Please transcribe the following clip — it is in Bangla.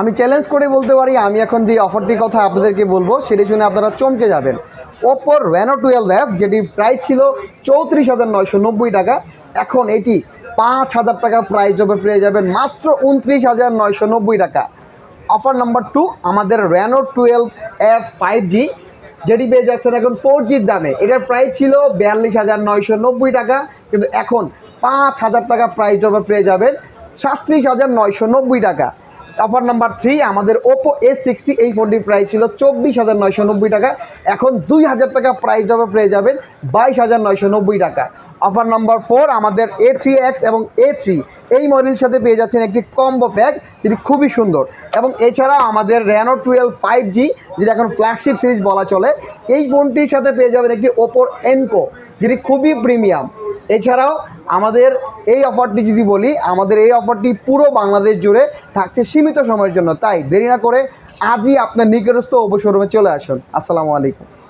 আমি চ্যালেঞ্জ করে বলতে পারি, আমি এখন যে অফারটির কথা আপনাদেরকে বলব, সেটি শুনে আপনারা চমকে যাবেন। ওপোর রেনো টুয়েলভ অ্যাপ যেটির প্রাইস ছিল চৌত্রিশ হাজার নয়শো নব্বই টাকা, এখন এটি পাঁচ হাজার টাকা প্রাইস জবে পেয়ে যাবেন, মাত্র উনত্রিশ হাজার নয়শো নব্বই টাকা। অফার নাম্বার টু আমাদের Reno twelve F five G যেটি পেয়ে যাচ্ছেন এখন ফোর জির দামে। এটার প্রাইস ছিল বিয়াল্লিশ হাজার নয়শো নব্বই টাকা, কিন্তু এখন পাঁচ হাজার টাকা প্রাইস জবে পেয়ে যাবেন সাতত্রিশ হাজার নয়শো নব্বই টাকা। অফার নাম্বার থ্রি আমাদের ওপো এ সিক্সটি এই ফোনটির প্রাইস ছিল চব্বিশ হাজার নয়শো নব্বই টাকা। এখন দুই হাজার টাকা প্রাইস জবে পেয়ে যাবেন বাইশ হাজার নয়শো নব্বই টাকা। অফার নাম্বার ফোর আমাদের এ থ্রি এক্স এবং এ থ্রি এই মডেলের সাথে পেয়ে যাচ্ছেন একটি কম্বো প্যাক যেটি খুবই সুন্দর। এবং এছাড়া আমাদের র্যানো টুয়েলভ ফাইভ জি যেটা এখন ফ্ল্যাগশিপ সিরিজ বলা চলে, এই ফোনটির সাথে পেয়ে যাবেন একটি ওপোর এনকো যেটি খুবই প্রিমিয়াম এছাড়াও আমাদের এই অফারটি যদি বলি, আমাদের এই অফারটি পুরো বাংলাদেশ জুড়ে থাকছে সীমিত সময়ের জন্য। তাই দেরি না করে আজই আপনার নিকটস্থ অবসরমে চলে আসুন। আসসালামু আলাইকুম।